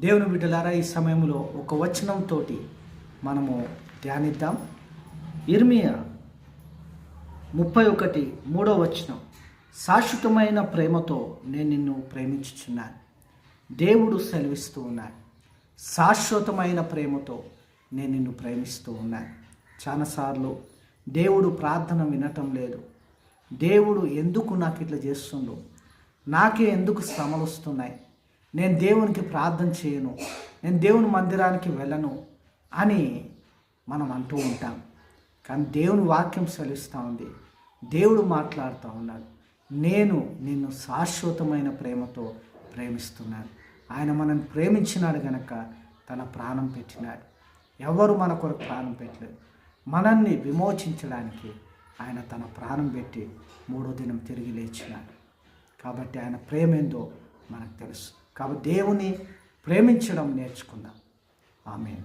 దేవుని బిడ్డలారా ఈ సమయంలో ఒక వచనంతో మనము ధ్యానిద్దాం. ఇర్మియా ముప్పై ఒకటి మూడో వచనం. శాశ్వతమైన ప్రేమతో నేను నిన్ను ప్రేమించుచున్నాను. దేవుడు సెలవిస్తూ ఉన్నాడు. శాశ్వతమైన ప్రేమతో నేను నిన్ను ప్రేమిస్తూ ఉన్నాను. చాలాసార్లు దేవుడు ప్రార్థన వినటం లేదు. దేవుడు ఎందుకు నాకు ఇట్లా చేస్తుండో? నాకే ఎందుకు శ్రమలు వస్తున్నాయి నేను దేవునికి ప్రార్థన చేయను నేను దేవుని మందిరానికి వెళ్ళను అని మనం అంటూ ఉంటాం. కానీ దేవుని వాక్యం సెలవిస్తూ ఉంది. దేవుడు మాట్లాడుతూ ఉన్నాడు. నేను నిన్ను శాశ్వతమైన ప్రేమతో ప్రేమిస్తున్నాను. ఆయన మనం ప్రేమించినాడు గనక తన ప్రాణం పెట్టినాడు. ఎవరు మన కొరకు ప్రాణం పెట్టలేదు. మనల్ని విమోచించడానికి ఆయన తన ప్రాణం పెట్టి మూడో దినం తిరిగి లేచినాడు. కాబట్టి ఆయన ప్రేమ ఏందో మనకు తెలుసు. కాబట్టి దేవుని ప్రేమించడం నేర్చుకుందాం. ఆమె